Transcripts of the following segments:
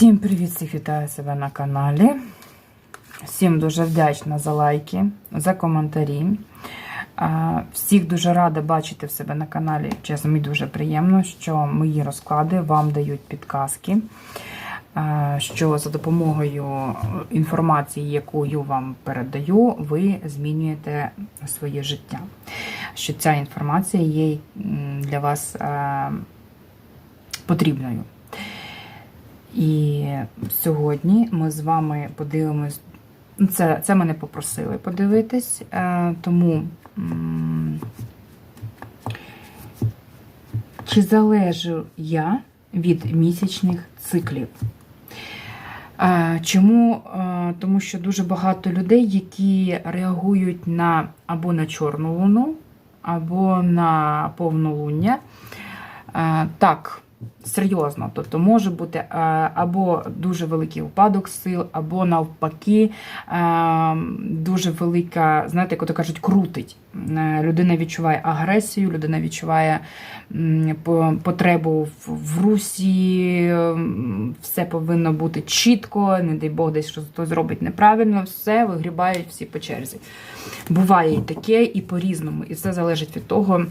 Всім привіт, всіх вітаю себе на каналі. Всім дуже вдячна за лайки, за коментарі. Всіх дуже рада бачити в себе на каналі. Чесно, мені дуже приємно, що мої розклади вам дають підказки, що за допомогою інформації, яку вам передаю, ви змінюєте своє життя. Що ця інформація є для вас потрібною. І сьогодні ми з вами подивимось. Це, це мене попросили подивитись, е, тому чи залежу я від місячних циклів? Е, Чому? Е, Тому що дуже багато людей, які реагують на або на чорну луну, або на повнолуння. Так, серйозно. Тобто може бути е, або дуже великий упадок сил, або навпаки, е, дуже велика, знаєте, як то кажуть, крутить. Е, Людина відчуває агресію, людина відчуває потребу в, русі, все повинно бути чітко, не дай Бог, десь щось хтось зробить неправильно, все вигрібають всі по черзі. Буває і таке, і по-різному. І це залежить від того,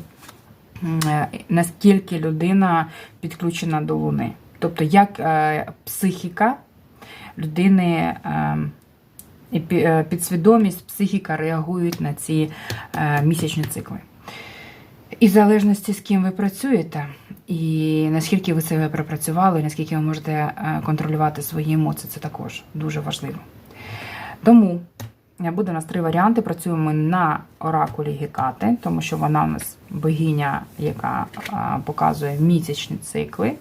наскільки людина підключена до Луни. Тобто, як е, психіка людини, е, е, підсвідомість, психіка реагують на ці е, місячні цикли. І в залежності з ким ви працюєте, і наскільки ви себе пропрацювали, і наскільки ви можете е, контролювати свої емоції, це також дуже важливо. Тому е, буде у нас три варіанти. Працюємо на оракулі Гекати, тому що вона у нас богиня, яка е, показує місячні цикли,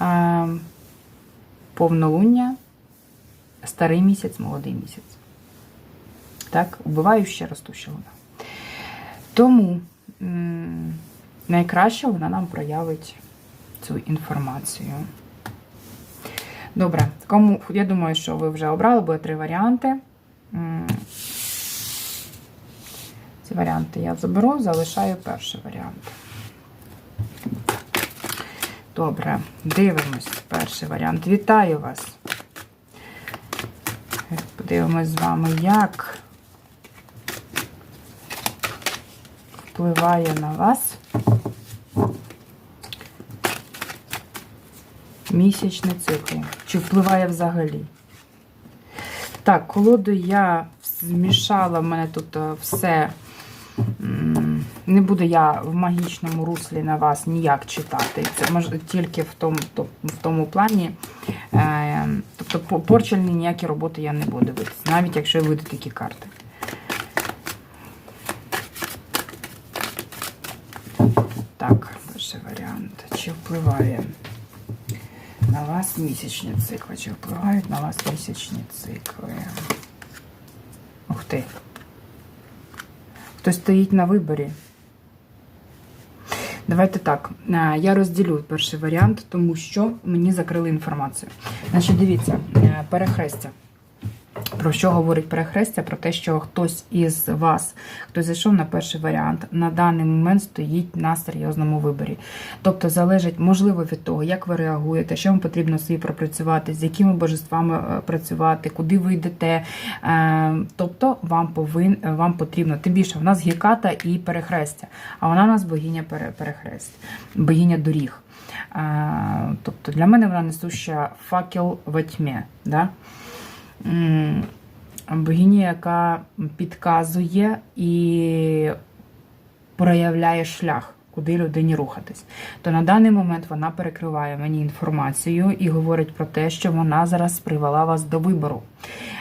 Е, повнолуння, старий місяць, молодий місяць. Так, вбиваюча ростуща луна. Тому найкраще вона нам проявить цю інформацію. Добре, кому я думаю, що ви вже обрали, буде три варіанти. Ці варіанти я заберу, залишаю перший варіант. Добре, дивимось перший варіант. Вітаю вас. Подивимось з вами, як впливає на вас місячний цикл. Чи впливає взагалі? Так, колоду я змішала, в мене тут е, все. Не буду я в магічному руслі на вас ніяк читати. Це мож, тільки в тому, то- в тому плані. Е, тобто по- порчельні ніякі роботи я не буду дивитися, навіть якщо вийдуть такі карти. Так, перший варіант. Чи впливає на вас місячні цикли? Чи впливають на вас місячні цикли? Ух ти. Хтось стоїть на виборі. Давайте так. е, Я розділю перший варіант, тому що мені закрили інформацію. Значить, дивіться, е, перехрестя. Про що говорить перехрестя? Про те, що хтось із вас, хто зайшов на перший варіант, на даний момент стоїть на серйозному виборі. Тобто залежить, можливо, від того, як ви реагуєте, що вам потрібно собі пропрацювати, з якими божествами е, працювати, куди ви йдете. Е, Тобто вам повин, вам потрібно, тим більше в нас гіката і перехрестя, а вона у нас богиня пере- перехрест, богиня доріг. Е, Тобто для мене вона несуща факел во тьмі. Да? Богиня, яка підказує і проявляє шлях, куди людині рухатись. То на даний момент вона перекриває мені інформацію і говорить про те, що вона зараз привела вас до вибору.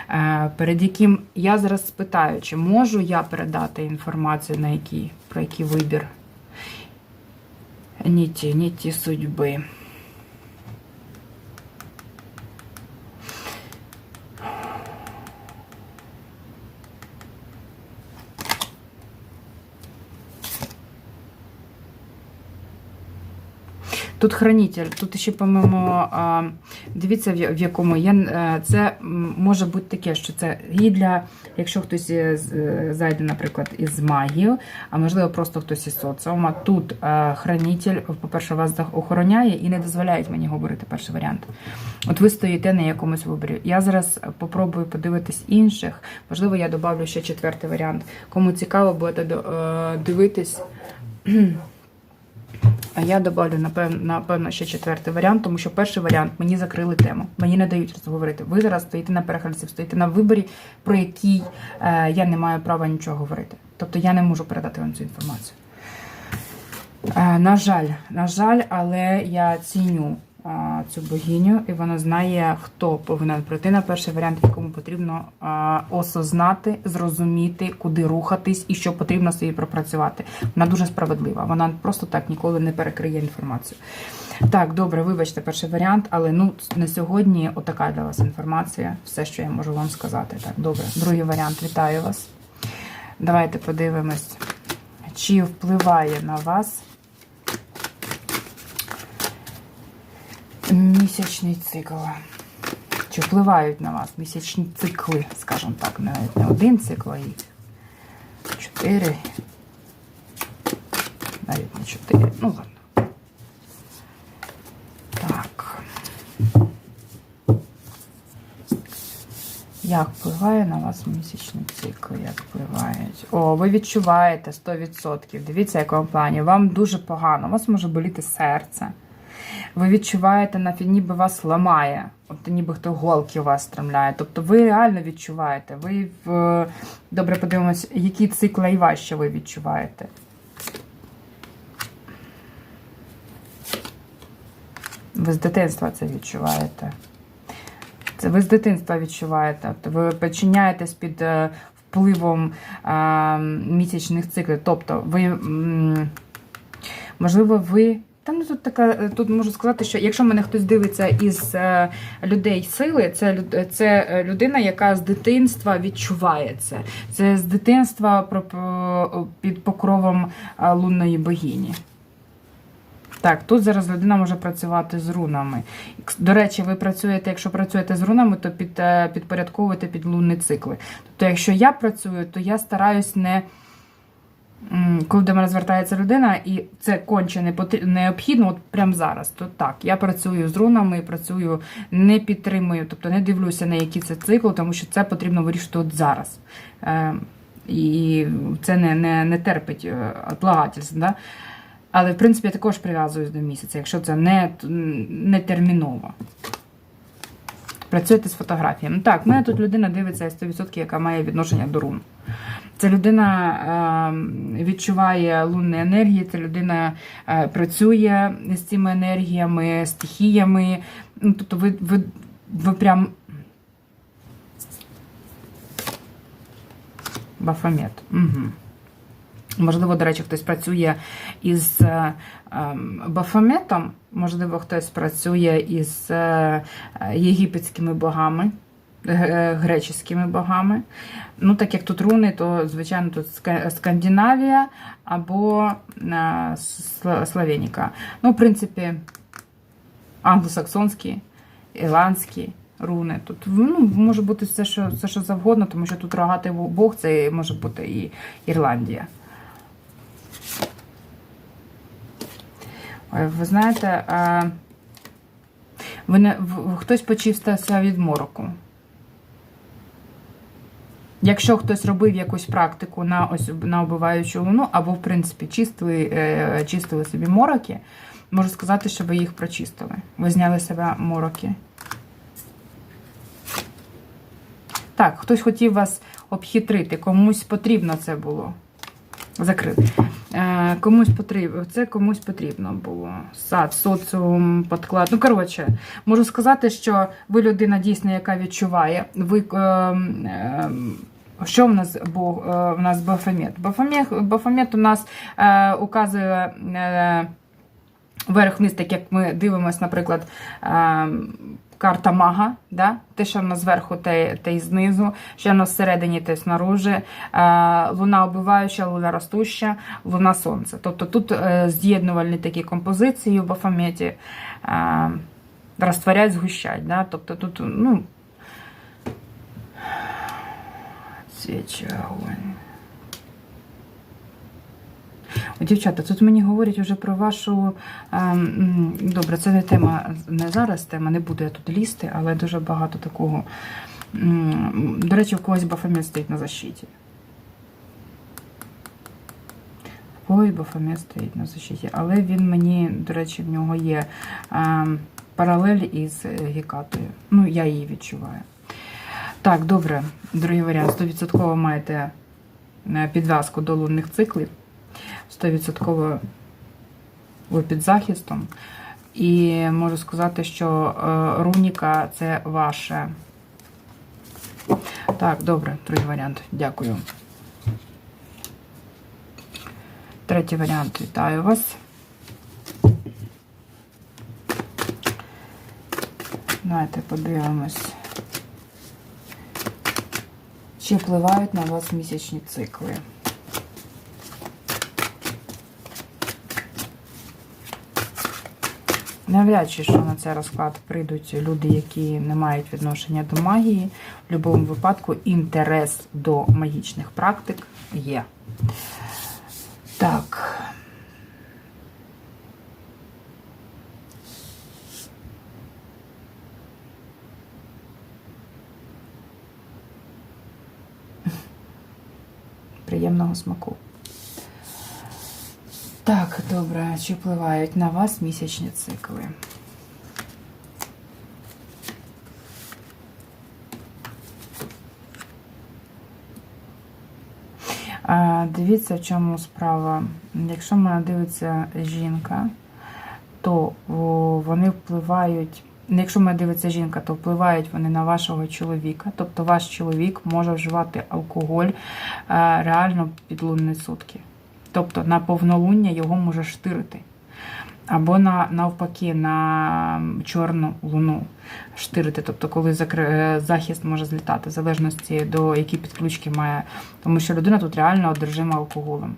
Е, Перед яким я зараз спитаю, чи можу я передати інформацію на який, про який вибір ніті, ніті судьби. Тут хранитель, тут ще, по-моєму, дивіться, в якому є. е, Це може бути таке, що це і для, якщо хтось е, зайде, наприклад, із магії, а можливо, просто хтось із соціума. Тут е, хранитель, по-перше, вас охороняє і не дозволяють мені говорити перший варіант. От ви стоїте на якомусь виборі. Я зараз попробую подивитись інших. Можливо, я додавлю ще четвертий варіант. Кому цікаво, будете дивитись. А я добавлю, напевно, напевно, ще четвертий варіант, тому що перший варіант мені закрили тему. Мені не дають розговорити. Ви зараз стоїте на перехальці, стоїте на виборі, про який е, я не маю права нічого говорити. Тобто я не можу передати вам цю інформацію. Е, на жаль, на жаль, але я ціню цю богиню, і вона знає, хто повинен пройти на перший варіант, якому потрібно осознати, зрозуміти, куди рухатись і що потрібно собі пропрацювати. Вона дуже справедлива. Вона просто так ніколи не перекриє інформацію. Так, добре, вибачте, перший варіант, але ну на сьогодні отака для вас інформація. Все, що я можу вам сказати. Так, добре. Другий варіант. Вітаю вас. Давайте подивимось, чи впливає на вас місячний цикл. Чи впливають на вас місячні цикли, скажімо так, навіть не один цикл, а їх чотири. Навіть не чотири. Ну ладно. Так. Як впливає на вас місячний цикл? Як впливають? О, ви відчуваєте 100%. Дивіться, в якому плані. Вам дуже погано, у вас може боліти серце. Ви відчуваєте, навіть ніби вас ламає. От ніби хто голки у вас стремляє. Тобто ви реально відчуваєте. Ви в... добре подивимось, які цикли і важче ви відчуваєте. Ви з дитинства це відчуваєте. Це ви з дитинства відчуваєте. Ви підчиняєтесь під е, впливом е, місячних циклів. Тобто, ви, можливо, ви. Та ну тут така, е, тут можу сказати, що якщо мене хтось дивиться із е, людей сили, це, це е, людина, яка з дитинства відчуває це. Це з дитинства під покровом лунної богині. Так, тут зараз людина може працювати з рунами. До речі, ви працюєте, якщо працюєте з рунами, то під, підпорядковуєте під лунні цикли. Тобто, якщо я працюю, то я стараюсь не. Коли до мене звертається людина, і це конче необхідно, от прямо зараз, то так, я працюю з рунами, працюю, не підтримую, тобто не дивлюся на який це цикл, тому що це потрібно вирішити от зараз. Е, і це не, не, не терпить е, отлагательств. Да? Але, в принципі, я також прив'язуюсь до місяця, якщо це не, не терміново. Працюєте з фотографіями. Ну так, мене тут людина дивиться 100%, яка має відношення до рун. Ця людина е, відчуває лунні енергії, ця людина е, працює з цими енергіями, стихіями. Ну, тобто ви, ви, ви прям. Бафомет. Угу. Можливо, до речі, хтось працює із е, ем, бафометом, можливо, хтось працює із е, єгипетськими богами, г- греческими богами. Ну, так як тут руни, то, звичайно, тут Скандинавія або е, Сла- Словеніка. Ну, в принципі, англосаксонські, ірландські. Руни. Тут ну, може бути все, що все, що завгодно, тому що тут рогатий Бог, це може бути і Ірландія. Ви знаєте, а, ви не, хтось почистився від мороку. Якщо хтось робив якусь практику на ось на оббиваючу луну, або, в принципі, чистили, е, чистили собі мороки, можу сказати, що ви їх прочистили. Ви зняли себе мороки. Так, хтось хотів вас обхитрити, комусь потрібно це було. Закрити. Е, комусь потрібно, це комусь потрібно було. Сад, соціум, подклад. Ну, коротше, можу сказати, що ви людина дійсно, яка відчуває. Ви, е, е, що в нас був е, в нас Бафомет? Бафомет, Бафомет у нас е, указує. Е, вверх-вниз, так як ми дивимося, наприклад, е, карта мага, да? те, що в нас зверху, те, те й знизу, що в всередині, те снаружи, е, луна оббиваюча, луна ростуща, луна сонце. Тобто тут е, з'єднувальні такі композиції в Бафометі е, розтворять, згущать. Да? Тобто тут, ну, свіча огонь. О, Дівчата, тут мені говорять вже про вашу. ем, Добре, це не тема не зараз, тема не буде я тут лізти, але дуже багато такого. До речі, в когось Бафомет стоїть на защиті. В когось Бафомет стоїть на защиті. Але він мені, до речі, в нього є ем, паралель із е, Гекатою. Ну, я її відчуваю. Так, добре, другий варіант. 100% маєте е, підв'язку до лунних циклів. 100% ви під захистом. І можу сказати, що е, руніка це ваше. Так, добре, другий варіант. Дякую. Третій варіант. Вітаю вас. Давайте подивимось. Чи впливають на вас місячні цикли? Навряд чи що на цей розклад прийдуть люди, які не мають відношення до магії. В будь-якому випадку інтерес до магічних практик є. Так. Приємного смаку. Так, добре, чи впливають на вас місячні цикли? Дивіться, в чому справа. Якщо мене дивиться жінка, то вони впливають. Якщо мене дивиться жінка, то впливають вони на вашого чоловіка. Тобто ваш чоловік може вживати алкоголь е, реально під лунні сутки. Тобто на повнолуння його може штирити. Або на, навпаки на чорну луну штирити. Тобто, коли закри... е, захист може злітати, в залежності до які підключки має. Тому що людина тут реально одержима алкоголем.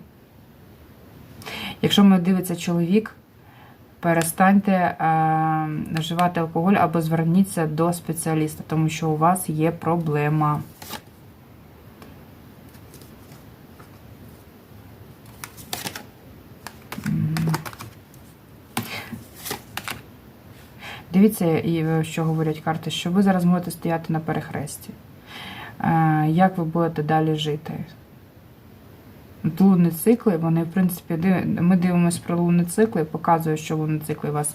Якщо мене дивиться чоловік, перестаньте е, вживати алкоголь або зверніться до спеціаліста, тому що у вас є проблема. Дивіться, е, що говорять карти, що ви зараз можете стояти на перехресті. Е, Як ви будете далі жити? Лунні цикли, вони, в принципі, ми дивимося про лунні цикли, показує, що лунні цикли вас.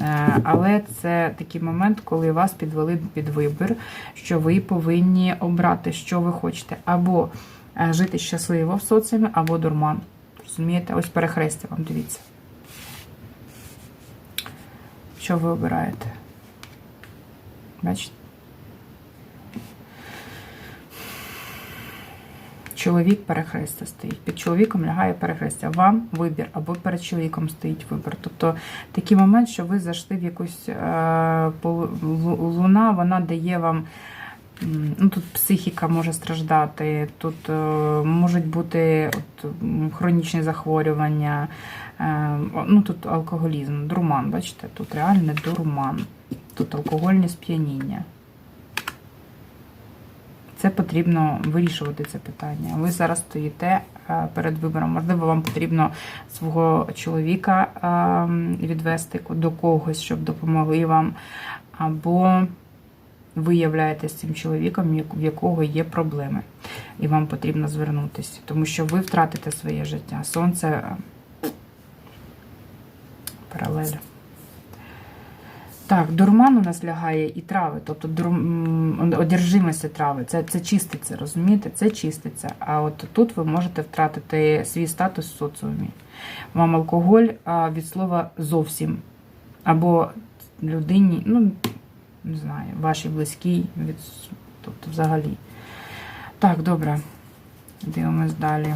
Е, Але це такий момент, коли вас підвели під вибір, що ви повинні обрати, що ви хочете. Або жити щасливо в соціумі, або дурман. Розумієте? Ось перехрестя вам дивіться. Що ви обираєте? Бачите? Чоловік перехрестя стоїть. Під чоловіком лягає перехрестя. Вам вибір, або перед чоловіком стоїть вибір. Тобто такий момент, що ви зайшли в якусь е, луна, вона дає вам. Ну, тут психіка може страждати, тут е, можуть бути от, хронічні захворювання, е, ну тут алкоголізм, дурман, бачите, тут реальний дурман, тут алкогольне сп'яніння. Це потрібно вирішувати це питання. Ви зараз стоїте е, перед вибором. Можливо, вам потрібно свого чоловіка е, відвести до когось, щоб допомогли вам. Або ви являєтесь цим чоловіком, в якого є проблеми, і вам потрібно звернутися, тому що ви втратите своє життя. Сонце е, паралель. Так, дурман у нас лягає і трави, тобто дурм... м, одержимості трави. Це, це чиститься, розумієте? Це чиститься. А от тут ви можете втратити свій статус в соціумі. Вам алкоголь а, від слова зовсім. Або людині, ну, не знаю, вашій близькій, від... тобто взагалі. Так, добре. Дивимось далі.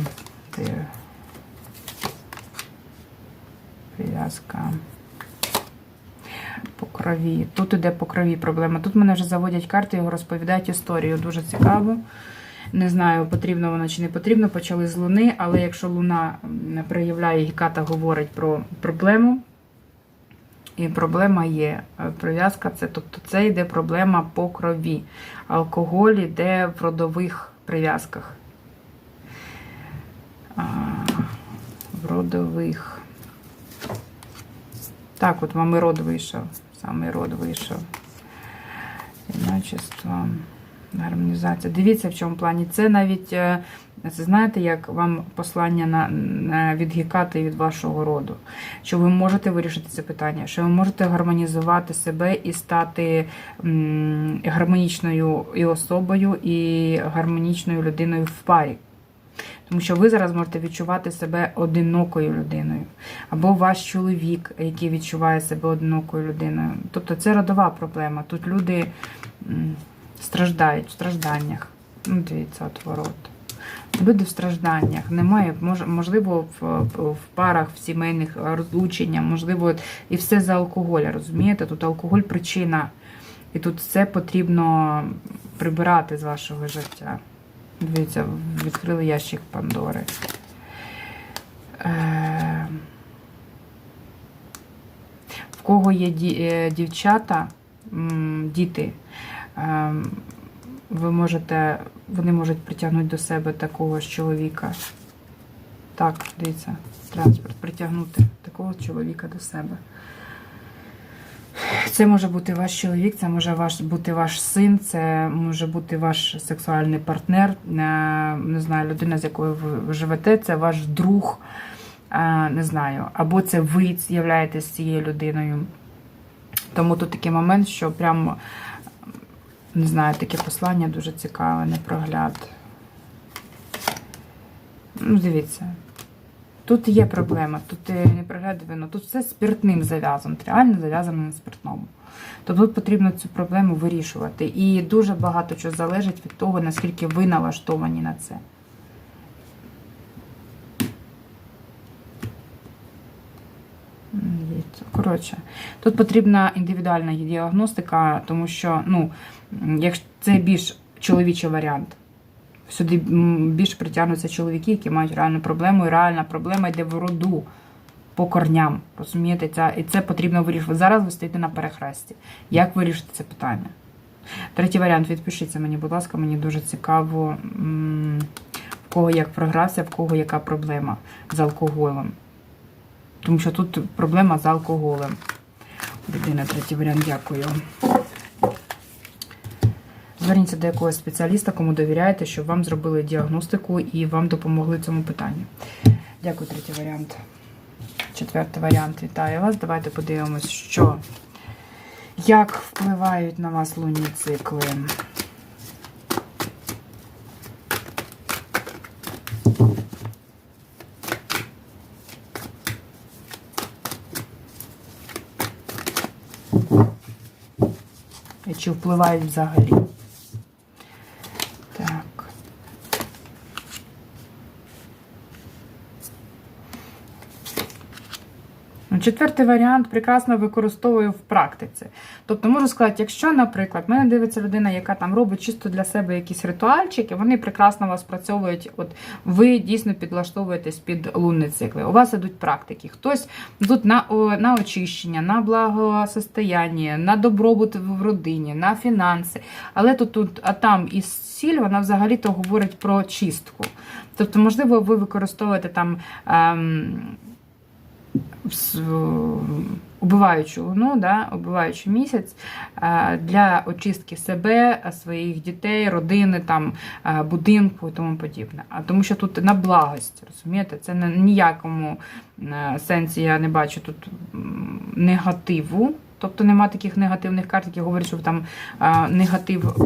Прив'язка. крові. Тут іде по крові проблема. Тут мене вже заводять карти і розповідають історію. Дуже цікаво. Не знаю, потрібно воно чи не потрібно. Почали з Луни, але якщо Луна проявляє Геката говорить про проблему, і проблема є. Е, Прив'язка це, тобто це йде проблема по крові. Алкоголь йде в родових прив'язках. В родових. Так, от вам і род вийшов. Саме род вийшов. Іначество, гармонізація. Дивіться, в чому плані. Це навіть, е, це знаєте, як вам послання на, на, від Гекати і від вашого роду. Що ви можете вирішити це питання, що ви можете гармонізувати себе і стати м, гармонічною і особою, і гармонічною людиною в парі. Тому що ви зараз можете відчувати себе одинокою людиною, або ваш чоловік, який відчуває себе одинокою людиною. Тобто це родова проблема. Тут люди страждають в стражданнях. Ну, дивіться, отворот. Люди в стражданнях. Немає, можливо, в, в, парах, в сімейних розлучення, можливо, і все за алкоголь, розумієте? Тут алкоголь причина. І тут все потрібно прибирати з вашого життя. Дивіться, відкрили ящик Пандори. Е, В кого є е, дівчата, діти, ви можете, вони можуть притягнути до себе такого ж чоловіка. Так, дивіться, транспорт притягнути такого чоловіка до себе. Це може бути ваш чоловік, це може ваш, бути ваш син, це може бути ваш сексуальний партнер, е, не знаю, людина, з якою ви живете, це ваш друг, е, не знаю, або це ви з'являєтесь цією людиною. Тому тут такий момент, що прямо, не знаю, таке послання дуже цікаве, непрогляд. Ну, дивіться. Тут є проблема, тут е, не вино, тут все спиртним зав'язано, реально зав'язано на спиртному. Тобто тут потрібно цю проблему вирішувати. І дуже багато чого залежить від того, наскільки ви налаштовані на це. М, є це. Коротше, тут потрібна індивідуальна діагностика, тому що, ну, якщо це більш чоловічий варіант. Сюди м, більш притягнуться чоловіки, які мають реальну проблему, і реальна проблема йде в роду по корням. Розумієте, Ця, і це потрібно вирішувати. Зараз ви стоїте на перехресті. Як вирішити це питання? Третій варіант. Відпишіться мені, будь ласка, мені дуже цікаво, в кого як прогресія, в кого яка проблема з алкоголем. Тому що тут проблема з алкоголем. Людина, третій варіант, дякую. Зверніться до якогось спеціаліста, кому довіряєте, щоб вам зробили діагностику і вам допомогли цьому питанні. Дякую, третій варіант. Четвертий варіант. Вітаю вас. Давайте подивимось, що як впливають на вас лунні цикли. І чи впливають взагалі? Так. Ну, Четвертий варіант прекрасно використовую в практиці. Тобто можу сказати, якщо, наприклад, мене дивиться людина, яка там робить чисто для себе якісь ритуальчики, вони прекрасно вас працьовують. От ви дійсно підлаштовуєтесь під лунні цикли. У вас ідуть практики. Хтось тут на, на очищення, на благосостояння, на добробут в родині, на фінанси. Але тут, тут а там і сіль, вона взагалі-то говорить про чистку. Тобто, можливо, ви використовуєте там. Ем, убиваючу луну, да, убиваючий місяць е, для очистки себе, своїх дітей, родини, там, е, будинку і тому подібне. А тому що тут на благость, розумієте, це на ніякому е, сенсі я не бачу тут негативу. Тобто нема таких негативних карт, які говорять, що ви там е, негатив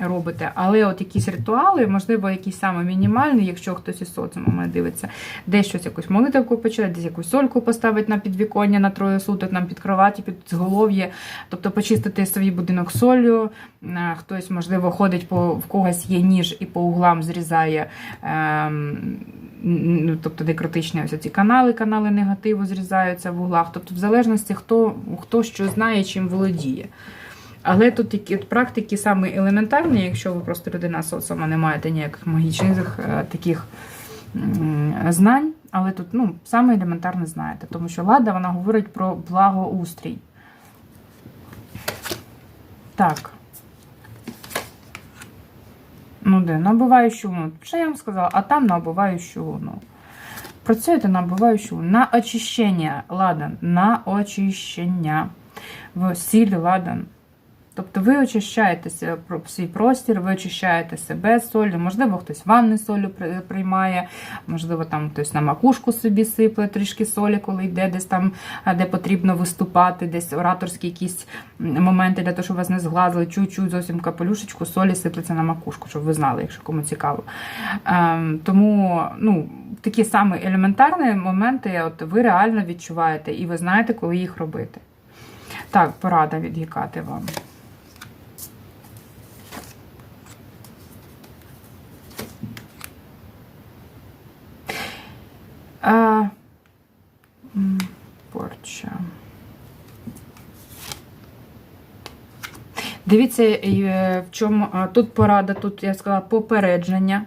робите. Але от якісь ритуали, можливо, якісь саме мінімальні, якщо хтось із соціуму мене дивиться, десь щось якусь молитву почати, десь якусь сольку поставити на підвіконня на троє суток, нам під кроваті, під зголов'я, тобто почистити свій будинок солью. Е, Хтось, можливо, ходить по в когось є ніж і по углам зрізає. ну, тобто некротичні ось ці канали, канали негативу зрізаються в углах. Тобто, в залежності, хто, хто що знає, чим володіє. Але тут такі практики саме елементарні, якщо ви просто людина со- сама не маєте ніяких магічних е, таких знань, але тут ну, саме елементарне знаєте, тому що лада вона говорить про благоустрій. Так. Ну де, на луну. Що я вам сказала? А там на обуваючу луну. Працюєте на луну. На очищення ладан. На очищення. В сіль ладан. Тобто ви очищаєтеся про свій простір, ви очищаєте себе солі, можливо, хтось ванни при- приймає, можливо, там хтось на макушку собі сипле трішки солі, коли йде десь там, де потрібно виступати, десь ораторські якісь моменти для того, щоб вас не зглазили, чуть-чуть зовсім капелюшечку, солі сиплеться на макушку, щоб ви знали, якщо кому цікаво. Ем, тому ну, такі саме елементарні моменти от ви реально відчуваєте, і ви знаєте, коли їх робити. Так, порада від Гекати вам. А, м, порча. Дивіться, е, в чому тут порада, тут я сказала попередження,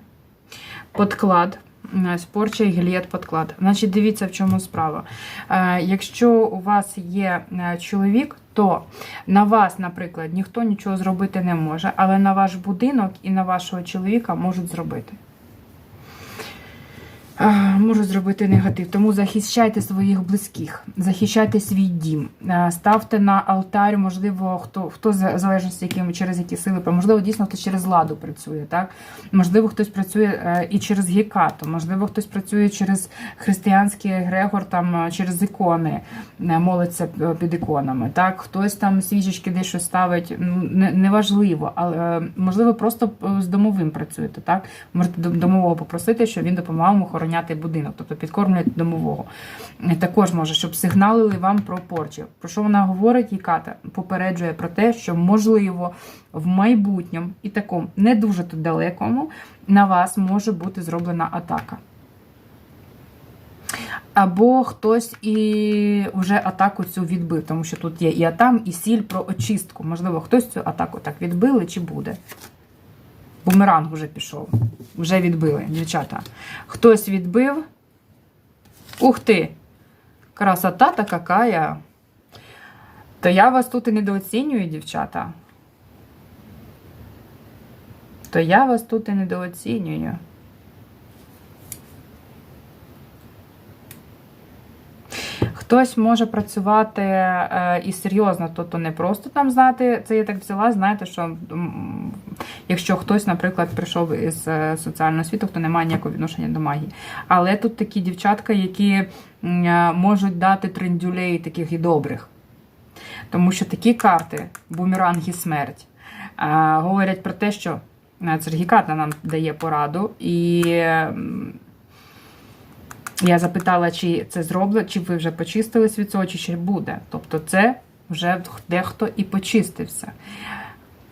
подклад. спорча Порча і гільєт подклад. Значить, дивіться, в чому справа. Е, Якщо у вас є е, чоловік, то на вас, наприклад, ніхто нічого зробити не може, але на ваш будинок і на вашого чоловіка можуть зробити. Можуть зробити негатив. Тому захищайте своїх близьких, захищайте свій дім, ставте на алтарь, можливо, хто хто за в залежності, через які сили, можливо, дійсно хтось через ладу працює, так? Можливо, хтось працює е, і через гекату, можливо, хтось працює через християнський егрегор, там е, через ікони, е, молиться під іконами. Так, хтось там свічечки десь щось ставить, неважливо, але можливо, просто з домовим працюєте. Так, можете домового попросити, щоб він допомагав вам охороняти будинок, тобто підкормлюєте домового. Також може, щоб сигналили вам про порчу. Про що вона говорить, Іката? Попереджує про те, що можливо в майбутньому і такому не дуже тут далекому на вас може бути зроблена атака. Або хтось і вже атаку цю відбив, тому що тут є і атам, і сіль про очистку. Можливо, хтось цю атаку так відбили чи буде. Бумеранг вже пішов. Вже відбили, дівчата. Хтось відбив. Ух ти! Красота та какая! То я вас тут і недооцінюю, дівчата. То я вас тут і недооцінюю. Хтось може працювати е, і серйозно, тобто не просто там знати, це я так взяла, знаєте, що якщо хтось, наприклад, прийшов із е, соціального світу, хто не має ніякого відношення до магії. Але тут такі дівчатка, які е, можуть дати трендюлей таких і добрих. Тому що такі карти, бумеранг і смерть, говорять про те, що е, Цергіката нам дає пораду, і я запитала, чи це зроблено, чи ви вже почистились від цього, чи ще буде. Тобто, це вже дехто і почистився.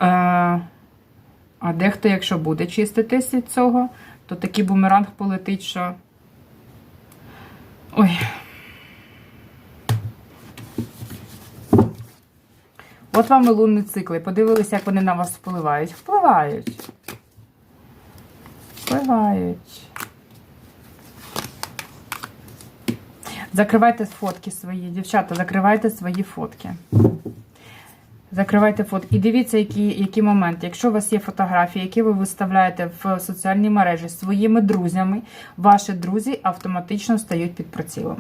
Е, а дехто, якщо буде чиститись від цього, то такий бумеранг полетить, що. Ой. От вам і лунні цикли. Подивилися, як вони на вас впливають. Впливають. Впливають. Закривайте фотки свої, дівчата, закривайте свої фотки. Закривайте фотки. І дивіться, які, які моменти. Якщо у вас є фотографії, які ви виставляєте в соціальній мережі своїми друзями, ваші друзі автоматично стають під прицілом.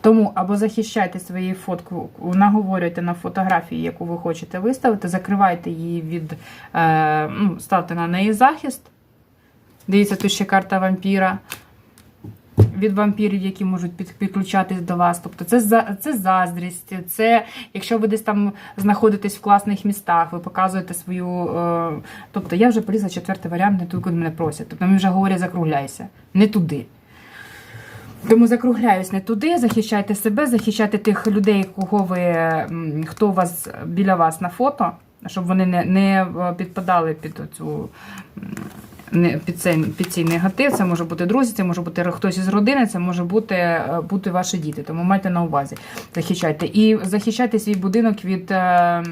Тому або захищайте свої фотки, наговорюйте на фотографії, яку ви хочете виставити, закривайте її від, е, ну, ставте на неї захист. Дивіться, тут ще карта вампіра. Від вампірів, які можуть підключатись до вас. Тобто це це заздрість, це якщо ви десь там знаходитесь в класних містах, ви показуєте свою. Е, тобто я вже полізла четвертий варіант, не куди мене просять. Тобто мені вже говорять, закругляйся. Не туди. Тому закругляюсь не туди, захищайте себе, захищайте тих людей, кого ви, хто у вас біля вас на фото, щоб вони не, не е, підпадали під цю під цей, під цей негатив. Це може бути друзі, це може бути хтось із родини, це може бути, е, бути ваші діти. Тому майте на увазі, захищайте. І захищайте свій будинок від. Е,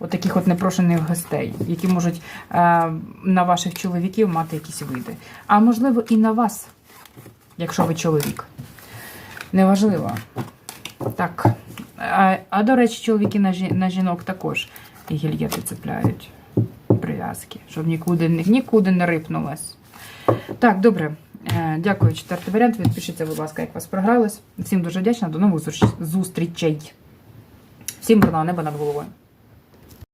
От таких от непрошених гостей, які можуть е, на ваших чоловіків мати якісь види. А можливо, і на вас, якщо ви чоловік. Неважливо. Так. А, а до речі, чоловіки на, жі- на жінок також і гільєти цепляють прив'язки, щоб нікуди, нікуди не рипнулось. Так, добре. Е, Дякую, четвертий варіант. Відпишіться, будь ласка, як вас програлось. Всім дуже вдячна. До нових зустрічей. Всім мирного неба над головою.